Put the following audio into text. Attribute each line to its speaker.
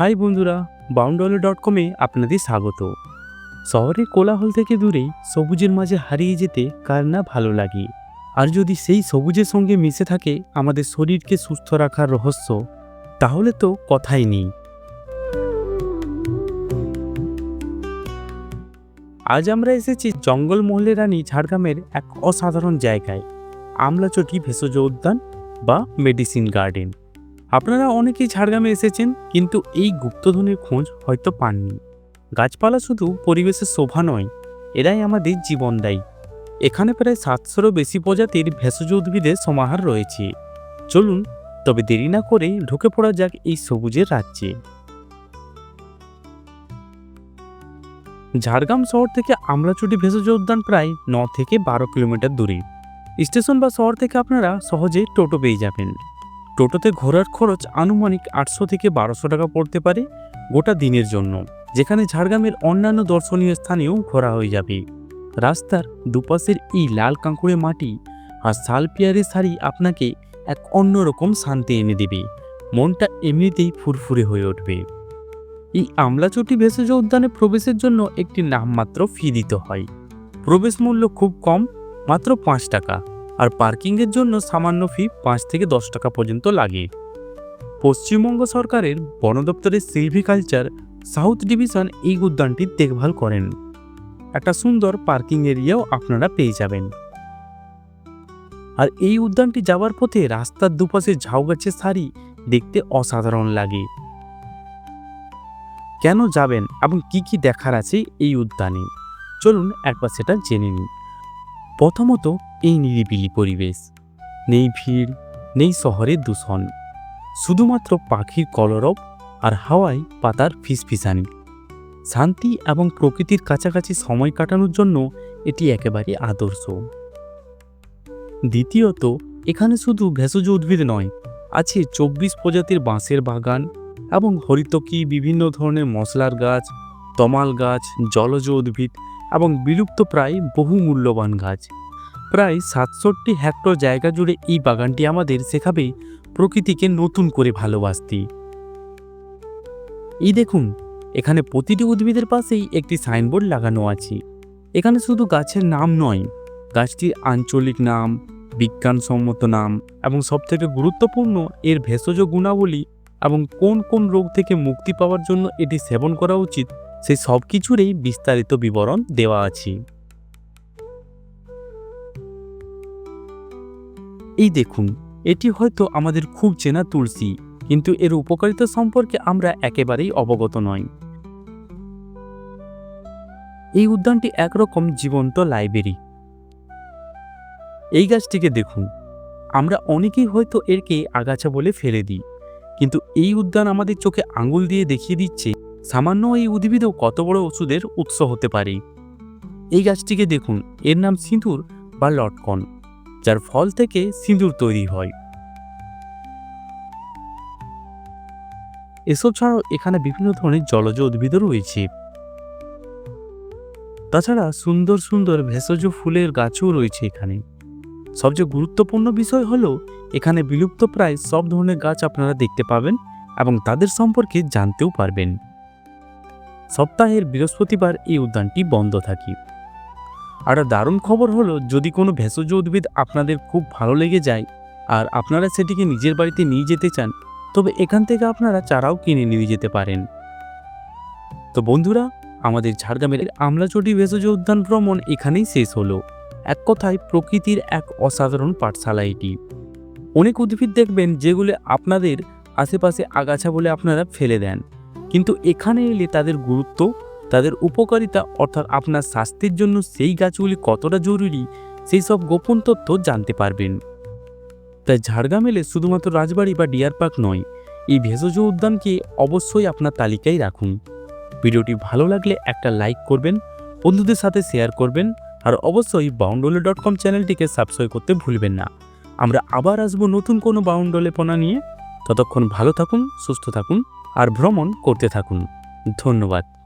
Speaker 1: High বন্ধুরা, বাউন্ডলে dot কমে আপনাদের স্বাগত। শহরের কোলাহল থেকে দূরে সবুজের মাঝে হারিয়ে যেতে কার না ভালো লাগে? আর যদি সেই সবুজের সঙ্গে মিশে থাকে আমাদের শরীরকে সুস্থ রাখার রহস্য, তাহলে তো কথাই নেই। আজ আমরা এসেছি জঙ্গলমহলের রানী ঝাড়গ্রামের এক অসাধারণ জায়গায়, আমলাচটি ভেষজ উদ্যান বা মেডিসিন গার্ডেন আপনারা অনেকেই ঝাড়গ্রামে এসেছেন, কিন্তু এই গুপ্তধনের খোঁজ হয়তো পাননি। গাছপালা শুধু পরিবেশের শোভা নয়, এরাই আমাদের জীবন দেয় এখানে প্রায় সাতশোরও বেশি প্রজাতির ভেষজ উদ্ভিদের সমাহার রয়েছে। চলুন, তবে দেরি না করে ঢুকে পড়া যাক এই সবুজের রাজ্যে। ঝাড়গ্রাম শহর থেকে আমলাচুটি ভেষজ উদ্যান প্রায় ন থেকে বারো কিলোমিটার দূরে। স্টেশন বা শহর থেকে আপনারা সহজে টোটো পেয়ে যাবেন। টোটোতে ঘোরার খরচ আনুমানিক আটশো থেকে বারোশো টাকা পড়তে পারে গোটা দিনের জন্য, যেখানে ঝাড়গ্রামের অন্যান্য দর্শনীয় স্থানেও ঘোরা হয়ে যাবে। রাস্তার দুপাশের এই লাল কাঁকুড়ে মাটি আর শাল পিয়ারের শাড়ি আপনাকে এক অন্যরকম শান্তি এনে দেবে। মনটা এমনিতেই ফুরফুরে হয়ে উঠবে। এই আমলাচটি ভেষজ উদ্যানে প্রবেশের জন্য একটি নামমাত্র ফি দিতে হয়। প্রবেশ মূল্য খুব কম, মাত্র পাঁচ টাকা। আর পার্কিংয়ের জন্য সামান্য ফি পাঁচ থেকে দশ টাকা পর্যন্ত লাগে। পশ্চিমবঙ্গ সরকারের বন দপ্তরের সিলভিকালচার সাউথ ডিভিশন এই উদ্যানটির দেখভাল করেন। একটা সুন্দর পার্কিং এরিয়াও আপনারা পেয়ে যাবেন। আর এই উদ্যানটি যাওয়ার পথে রাস্তার দুপাশে ঝাউ গাছের সারি দেখতে অসাধারণ লাগে। কেন যাবেন এবং কি কি দেখার আছে এই উদ্যানে? চলুন একবার সেটা জেনে নিন প্রথমত এই নিরিবিলি পরিবেশ। নেই ভিড়, নেই শহরের দূষণ। শুধুমাত্র পাখির কলরব আর হাওয়ায় পাতার ফিসফিসানি। শান্তি এবং প্রকৃতির কাছাকাছি সময় কাটানোর জন্য এটি একেবারে আদর্শ। দ্বিতীয়ত, এখানে শুধু ভেষজ উদ্ভিদ নয়, আছে চব্বিশ প্রজাতির বাঁশের বাগান এবং হরিতকি, বিভিন্ন ধরনের মশলার গাছ, তমাল গাছ, জলজ উদ্ভিদ এবং বিলুপ্ত প্রায় বহু মূল্যবান গাছ। প্রায় সাতষট্টি হেক্টর জায়গা জুড়ে এই বাগানটি আমাদের শেখাবে প্রকৃতিকে নতুন করে ভালোবাসতে। এই দেখুন, এখানে প্রতিটি উদ্ভিদের পাশেই একটি সাইনবোর্ড লাগানো আছে। এখানে শুধু গাছের নাম নয়, গাছটির আঞ্চলিক নাম, বিজ্ঞানসম্মত নাম এবং সবথেকে গুরুত্বপূর্ণ এর ভেষজ গুণাবলী এবং কোন কোন রোগ থেকে মুক্তি পাওয়ার জন্য এটি সেবন করা উচিত সেই সব কিছুরই বিস্তারিত বিবরণ দেওয়া আছে। এই দেখুন, এটি হয়তো আমাদের খুব চেনা তুলসী, কিন্তু এর উপকারিতা সম্পর্কে আমরা একেবারেই অবগত নই। এই উদ্যানটি একরকম জীবন্ত লাইব্রেরি। এই গাছটিকে দেখুন, আমরা অনেকেই হয়তো এরকে আগাছা বলে ফেলে দিই, কিন্তু এই উদ্যান আমাদের চোখে আঙুল দিয়ে দেখিয়ে দিচ্ছে সামান্য এই উদ্ভিদও কত বড় ওষুধের উৎস হতে পারে? এই গাছটিকে দেখুন, এর নাম সিঁদুর বা লটকন, যার ফল থেকে সিঁদুর তৈরি হয়। এসব ছাড়াও এখানে বিভিন্ন ধরনের জলজ উদ্ভিদও রয়েছে। তাছাড়া সুন্দর সুন্দর ভেষজ ফুলের গাছও রয়েছে এখানে। সবচেয়ে গুরুত্বপূর্ণ বিষয় হলো, এখানে বিলুপ্ত প্রায় সব ধরনের গাছ আপনারা দেখতে পাবেন এবং তাদের সম্পর্কে জানতেও পারবেন। সপ্তাহের বৃহস্পতিবার এই উদ্যানটি বন্ধ থাকে। আর দারুণ খবর হলো, যদি কোনো ভেষজ উদ্ভিদ আপনাদের খুব ভালো লেগে যায় আর আপনারা সেটিকে নিজের বাড়িতে নিয়ে যেতে চান, তবে এখান থেকে আপনারা চারাও কিনে নিয়ে যেতে পারেন। তো বন্ধুরা, আমাদের ঝাড়গ্রামের আমলাচটি ভেষজ উদ্যান ভ্রমণ এখানেই শেষ হলো। এক কথায়, প্রকৃতির এক অসাধারণ পাঠশালা এটি। অনেক উদ্ভিদ দেখবেন যেগুলো আপনাদের আশেপাশে আগাছা বলে আপনারা ফেলে দেন। কিন্তু এখানে এলে তাদের গুরুত্ব, তাদের উপকারিতা অর্থাৎ আপনার স্বাস্থ্যের জন্য সেই গাছগুলি কতটা জরুরি, সেই সব গোপন তথ্য জানতে পারবেন। তাই ঝাড়গ্রাম এলে শুধুমাত্র রাজবাড়ি বা ডিয়ার পার্ক নয়, এই ভেষজ উদ্যানকে অবশ্যই আপনার তালিকায় রাখুন। ভিডিওটি ভালো লাগলে একটা লাইক করবেন, বন্ধুদের সাথে শেয়ার করবেন, আর অবশ্যই বাউন্ডোলে ডট কম চ্যানেলটিকে সাবস্ক্রাইব করতে ভুলবেন না। আমরা আবার আসব নতুন কোনো বাউন্ডোলেপনা নিয়ে। ততক্ষণ ভালো থাকুন, সুস্থ থাকুন। আর ভ্রমণ করতে থাকুন। ধন্যবাদ।